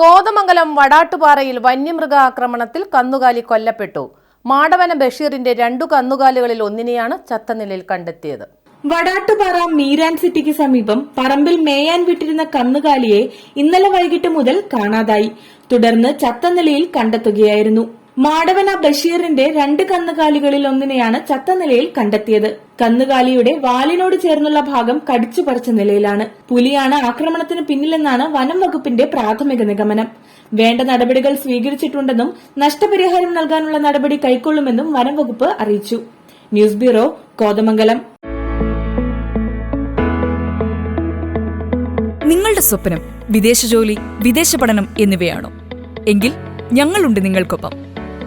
കോതമംഗലം വടാട്ടുപാറയിൽ വന്യമൃഗ ആക്രമണത്തിൽ കന്നുകാലി കൊല്ലപ്പെട്ടു. മാടവന ബഷീറിന്റെ രണ്ടു കന്നുകാലികളിൽ ഒന്നിനെയാണ് ചത്തനിലയിൽ കണ്ടെത്തിയത്. വടാട്ടുപാറ മീരാൻ സിറ്റിക്ക് സമീപം പറമ്പിൽ മേയാൻ വിട്ടിരുന്ന കന്നുകാലിയെ ഇന്നലെ വൈകിട്ട് മുതൽ കാണാതായി. തുടർന്ന് ചത്തനിലയിൽ കണ്ടെത്തുകയായിരുന്നു. മാടവന ബഷീറിന്റെ രണ്ട് കന്നുകാലികളിൽ ഒന്നിനെയാണ് ചത്ത നിലയിൽ കണ്ടെത്തിയത്. കന്നുകാലിയുടെ വാലിനോട് ചേർന്നുള്ള ഭാഗം കടിച്ചു പറിച്ച നിലയിലാണ്. പുലിയാണ് ആക്രമണത്തിന് പിന്നിലെന്നാണ് വനം വകുപ്പിന്റെ പ്രാഥമിക നിഗമനം. വേണ്ട നടപടികൾ സ്വീകരിച്ചിട്ടുണ്ടെന്നും നഷ്ടപരിഹാരം നൽകാനുള്ള നടപടി കൈക്കൊള്ളുമെന്നും വനം വകുപ്പ് അറിയിച്ചു. News bureau Kothamangalam. നിങ്ങളുടെ സ്വപ്നം വിദേശ ജോലി വിദേശ പഠനം എന്നിവയാണോ? എങ്കിൽ ഞങ്ങളുണ്ട് നിങ്ങൾക്കൊപ്പം.